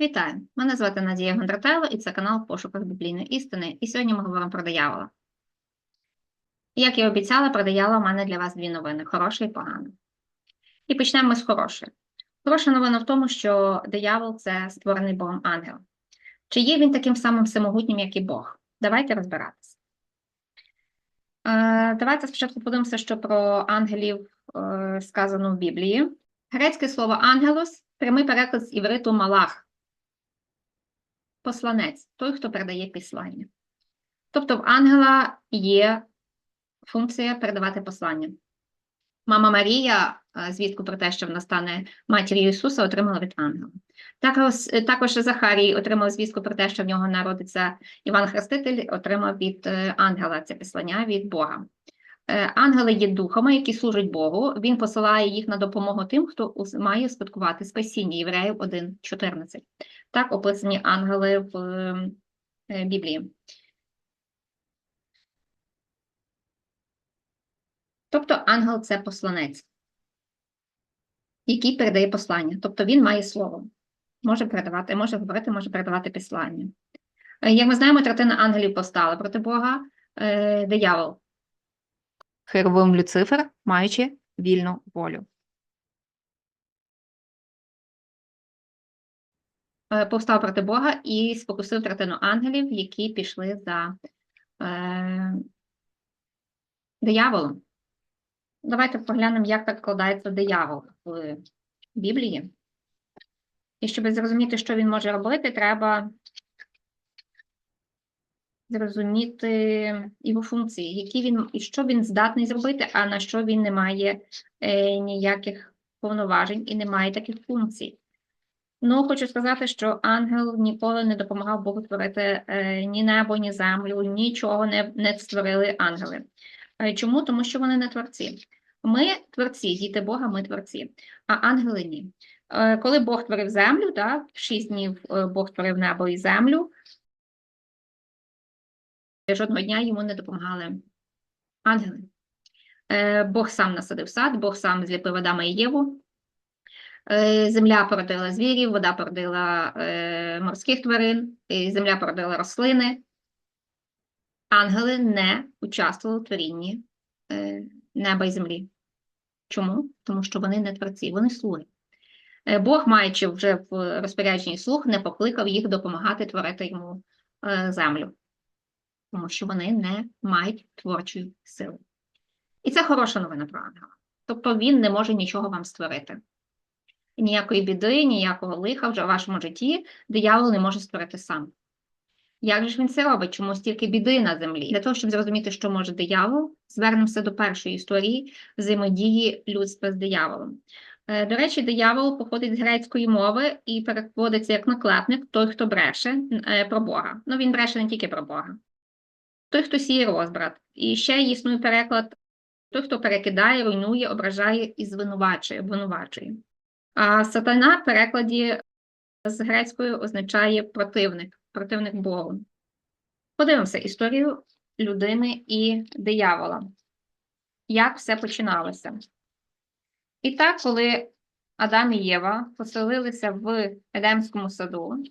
Вітаю! Мене звати Надія Гондратайло і це канал в пошуках біблійної істини. І сьогодні ми говоримо про диявола. Як і обіцяла, про диявола в мене для вас дві новини: хороша і погана. І почнемо з хорошої. Хороша новина в тому, що диявол це створений Богом ангел. Чи є він таким самим всемогутнім, як і Бог? Давайте розбиратися. Е, Давайте спочатку подивимося, що про ангелів е, сказано в Біблії. Грецьке слово ангелос прямий переклад з івриту малах посланець, той, хто передає післання. Тобто в ангела є функція передавати послання. Мама Марія е, звістку про те, що вона стане матір'ю Ісуса, отримала від ангела. Також, також Захарій отримав звістку про те, що в нього народиться Іван Хреститель, отримав від е, ангела це післання від Бога. Е, Ангели є духами, які служать Богу. Він посилає їх на допомогу тим, хто має успадкувати спасіння Євреїв 1.14. Так описані ангели в е, Біблії. Тобто ангел це посланець, який передає послання. Тобто він має слово, може передавати, може говорити, може передавати послання. Е, Як ми знаємо, третина ангелів повстала проти Бога, е, диявол. Херовим Люцифер, маючи вільну волю. Повстав проти Бога і спокусив третину ангелів, які пішли за е, дияволом. Давайте поглянемо, як так складається диявол в Біблії. І щоб зрозуміти, що він може робити, треба зрозуміти його функції, які він і що він здатний зробити, а на що він не має е, ніяких повноважень і не має таких функцій. Ну, хочу сказати, що ангел ніколи не допомагав Богу творити е, ні небо, ні землю, нічого не, не створили ангели. Е, чому? Тому що вони не творці. Ми творці, діти Бога, ми творці, а ангели ні. Е, коли Бог творив землю, да, в шість днів Бог творив небо і землю, жодного дня йому не допомагали ангели. Бог сам насадив сад, Бог сам зліпив Адама і Єву. Е, Земля породила звірів, вода породила е, морських тварин, земля породила рослини. Ангели не участвували в творінні е, неба і землі. Чому? Тому що вони не творці, вони слуги. Бог, маючи вже в розпорядженні слуг, не покликав їх допомагати творити йому землю, тому що вони не мають творчої сили. І це хороша новина про ангела. Тобто він не може нічого вам створити. Ніякої біди, ніякого лиха вже в вашому житті диявол не може створити сам. Як же ж він це робить? Чому стільки біди на землі? Для того, щоб зрозуміти, що може диявол, звернемося до першої історії взаємодії людства з дияволом. Е, До речі, диявол походить з грецької мови і перекладається як наклепник, той, хто бреше е, про Бога. Ну, він бреше не тільки про Бога. Той, хто сіє розбрат. І ще існує переклад той, хто перекидає, руйнує, ображає і звинувачує, обвинувачує. А сатана в перекладі з грецької означає противник, противник Богу. Подивимося історію людини і диявола. Як все починалося? І так, коли Адам і Єва поселилися в Едемському саду,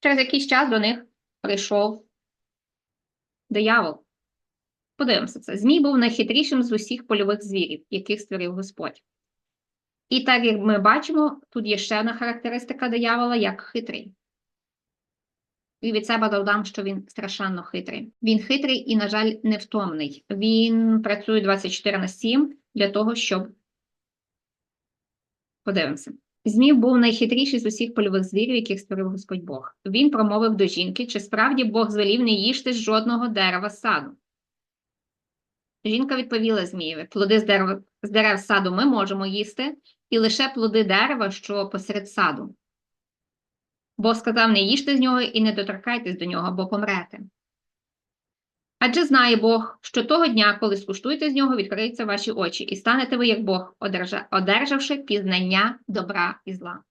через якийсь час до них прийшов диявол. Подивимося це. Змій був найхитрішим з усіх польових звірів, яких створив Господь. І так як ми бачимо, тут є ще одна характеристика диявола як хитрий. І від себе додам, що він страшенно хитрий. Він хитрий і, на жаль, невтомний. Він працює 24 на 7 для того, щоб. Подивимося. Змій був найхитріший з усіх польових звірів, яких створив Господь Бог. Він промовив до жінки, чи справді Бог звелів не їжте з жодного дерева саду. Жінка відповіла Змієві: плоди з дерев, з дерев саду ми можемо їсти, і лише плоди дерева, що посеред саду. Бог сказав, не їжте з нього і не доторкайтесь до нього, бо помрете. Адже знає Бог, що того дня, коли скуштуєте з нього, відкриються ваші очі, і станете ви, як Бог, одержавши пізнання добра і зла.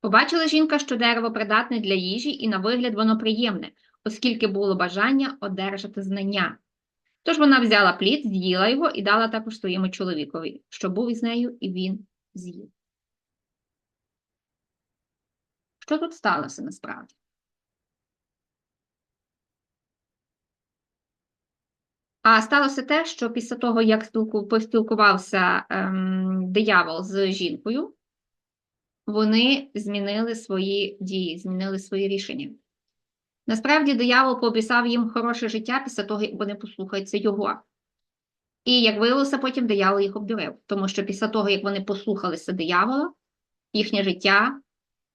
Побачила жінка, що дерево придатне для їжі, і на вигляд воно приємне, оскільки було бажання одержати знання. Тож вона взяла плід, з'їла його і дала також своєму чоловікові, що був із нею, і він з'їв. Що тут сталося насправді? А сталося те, що після того, як поспілкувався ем, диявол з жінкою, вони змінили свої дії, змінили свої рішення. Насправді, диявол пообіцяв їм хороше життя після того, як вони послухаються його. І як виявилося, потім диявол їх обдурив, тому що після того, як вони послухалися диявола, їхнє життя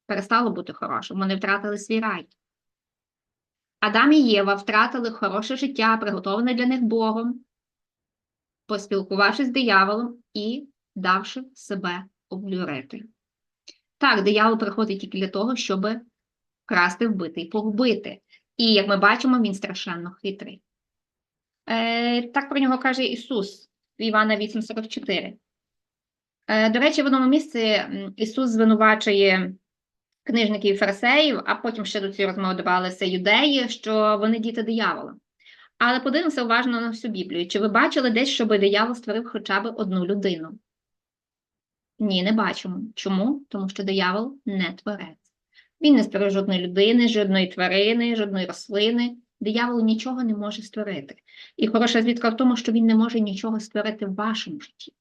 перестало бути хорошим, вони втратили свій рай. Адам і Єва втратили хороше життя, приготовлене для них Богом, поспілкувавшись з дияволом і давши себе обдурити. Так, диявол приходить тільки для того, щоб красти, вбити і погубити. І, як ми бачимо, він страшенно хитрий. Е, так про нього каже Ісус в Івана 8,44. Е, до речі, в одному місці Ісус звинувачує книжників і фарисеїв, а потім ще до цієї розмови додавалися юдеї, що вони діти диявола. Але подивимося уважно на всю Біблію. Чи ви бачили десь, щоб диявол створив хоча б одну людину? Ні, не бачимо. Чому? Тому що диявол не творець. Він не створив жодної людини, жодної тварини, жодної рослини. Диявол нічого не може створити. І хороша звідка в тому, що він не може нічого створити в вашому житті.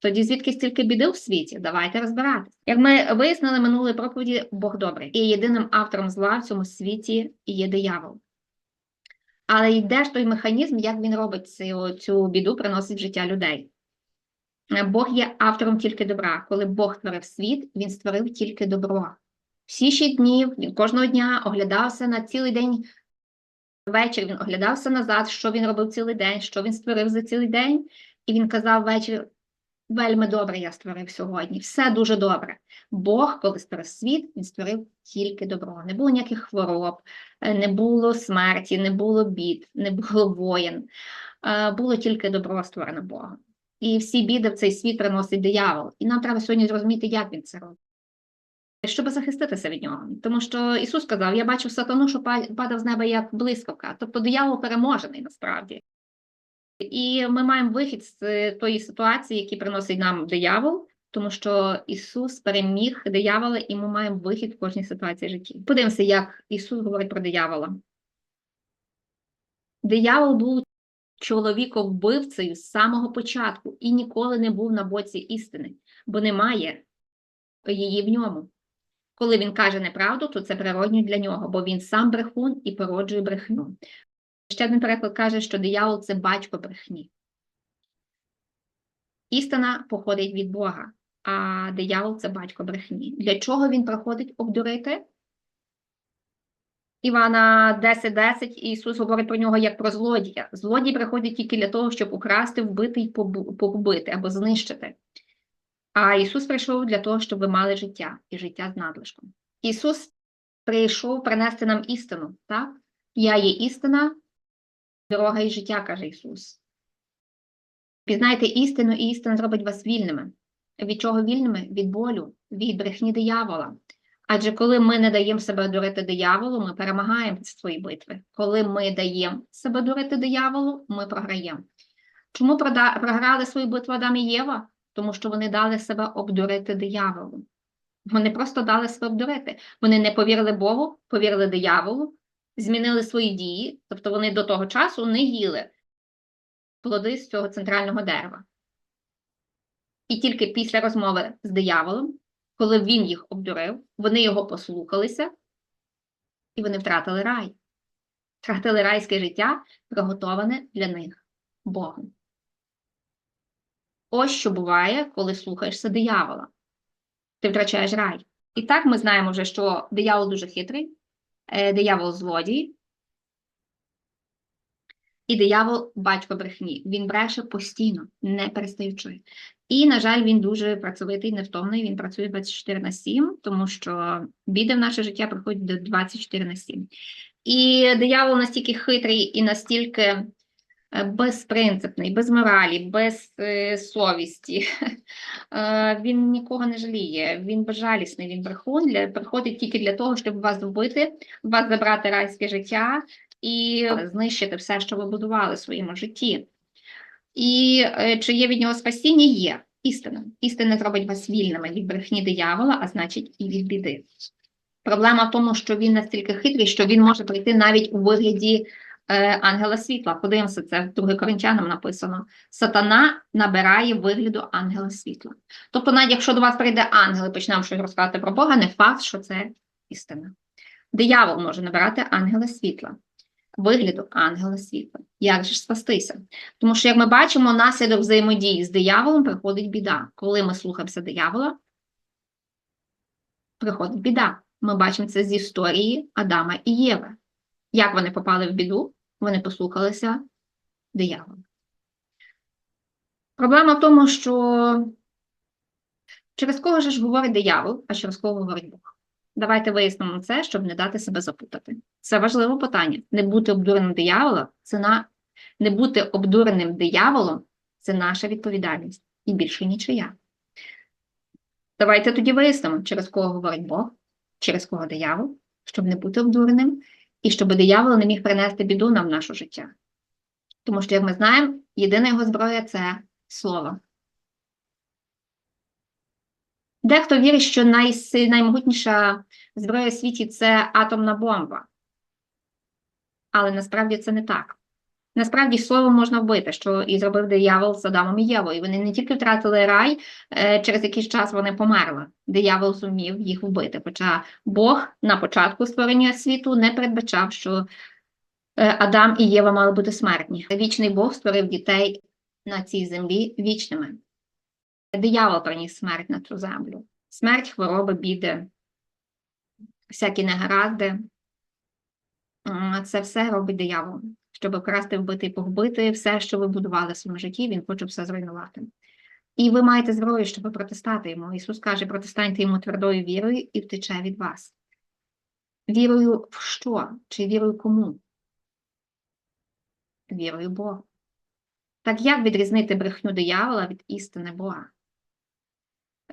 Тоді звідки стільки біди в світі? Давайте розбиратися. Як ми вияснили минулої проповіді, Бог добрий. І єдиним автором зла в цьому світі є диявол. Але йде ж той механізм, як він робить цю, цю біду, приносить в життя людей. Бог є автором тільки добра. Коли Бог створив світ, він створив тільки добро. Всі шість днів, він кожного дня оглядався на цілий день. Ввечері він оглядався назад, що він робив цілий день, що він створив за цілий день, і він казав ввечері: вельми добре я створив сьогодні, все дуже добре. Бог, коли створив світ, він створив тільки добро. Не було ніяких хвороб, не було смерті, не було бід, не було воєн. Е, Було тільки добро створено Богом. І всі біди в цей світ приносить диявол. І нам треба сьогодні зрозуміти, як він це робить. Щоб захиститися від нього. Тому що Ісус сказав: Я бачив сатану, що падав з неба як блискавка. Тобто диявол переможений насправді. І ми маємо вихід з тої ситуації, які приносить нам диявол, тому що Ісус переміг диявола, і ми маємо вихід в кожній ситуації житті. Подивимося, як Ісус говорить про диявола. Диявол був чоловіком-вбивцею з самого початку і ніколи не був на боці істини, бо немає її в ньому. Коли він каже неправду, то це природньо для нього, бо він сам брехун і породжує брехню. Ще один переклад каже, що диявол це батько брехні. Істина походить від Бога, а диявол це батько брехні. Для чого він приходить обдурити? Івана 10.10 Ісус говорить про нього як про злодія. Злодій приходить тільки для того, щоб украсти, вбити і погубити або знищити. А Ісус прийшов для того, щоб ви мали життя і життя з надлишком. Ісус прийшов принести нам істину. Так? Я є істина, дорога і життя, каже Ісус. Пізнайте істину, і істина зробить вас вільними. Від чого вільними? Від болю, від брехні диявола. Адже коли ми не даємо себе дурити дияволу, ми перемагаємо свої битви. Коли ми даємо себе дурити дияволу, ми програємо. Чому програли свою битву Адам і Єва? Тому що вони дали себе обдурити дияволу. Вони просто дали себе обдурити. Вони не повірили Богу, повірили дияволу, змінили свої дії, тобто вони до того часу не їли плоди з цього центрального дерева. І тільки після розмови з дияволом, коли він їх обдурив, вони його послухалися, і вони втратили рай. Втратили райське життя, приготоване для них Богом. Ось що буває, коли слухаєшся диявола. Ти втрачаєш рай. І так ми знаємо вже, що диявол дуже хитрий, е, диявол злодій, і диявол батько брехні. Він бреше постійно, не перестаючи. І, на жаль, він дуже працьовитий, невтомний. Він працює 24 на 7, тому що біди в наше життя приходять до 24 на 7. І диявол настільки хитрий і настільки е, безпринципний, без моралі, без е, совісті. Е, він нікого не жаліє, він безжалісний, він брехун, для, приходить тільки для того, щоб вас вбити, вас забрати райське життя і знищити все, що ви будували в своєму житті. І е, чи є від нього спасіння? Є. істина. Істина зробить вас вільними від брехні диявола, а значить і від біди. Проблема в тому, що він настільки хитрий, що він може прийти навіть у вигляді е, ангела світла. Подивимося, це в 2 Коринтянам написано. Сатана набирає вигляду ангела світла. Тобто, навіть якщо до вас прийде ангел і почне вам щось розказати про Бога, не факт, що це істина. Диявол може набирати ангела світла, вигляду ангела світла. Як же ж спастися? Тому що, як ми бачимо, наслідок взаємодії з дияволом приходить біда. Коли ми слухаємося диявола, приходить біда. Ми бачимо це з історії Адама і Єви. Як вони попали в біду? Вони послухалися диявола. Проблема в тому, що через кого ж говорить диявол, а через кого говорить Бог. Давайте вияснимо це, щоб не дати себе запутати. Це важливе питання. Не бути обдуреним дияволом це на не бути обдуреним дияволом це наша відповідальність і більше нічия. Давайте тоді вияснимо, через кого говорить Бог, через кого диявол, щоб не бути обдуреним, і щоб диявол не міг принести біду нам в наше життя. Тому що, як ми знаємо, єдина його зброя це слово. Дехто вірить, що найси- наймогутніша зброя в світі це атомна бомба. Але насправді це не так. Насправді слово можна вбити, що і зробив диявол з Адамом і Євою. Вони не тільки втратили рай, е, через якийсь час вони померли. Диявол зумів їх вбити. Хоча Бог на початку створення світу не передбачав, що е, Адам і Єва мали бути смертні. Вічний Бог створив дітей на цій землі вічними. Диявол приніс смерть на цю землю. Смерть, хвороби, біди, всякі негаразди. Це все робить диявол. Щоб вкрасти, вбити і погубити все, що ви будували в своєму житті, він хоче все зруйнувати. І ви маєте зброю, щоб протистати йому. Ісус каже, протистаньте йому твердою вірою і втече від вас. Вірою в що? Чи вірою кому? Вірою Бога. Так як відрізнити брехню диявола від істини Бога?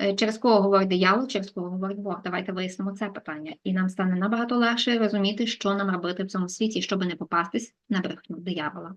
Е, Через кого говорить диявол, через кого говорить Бог? Давайте вияснимо це питання. І нам стане набагато легше розуміти, що нам робити в цьому світі, щоб не попастись на брехню диявола.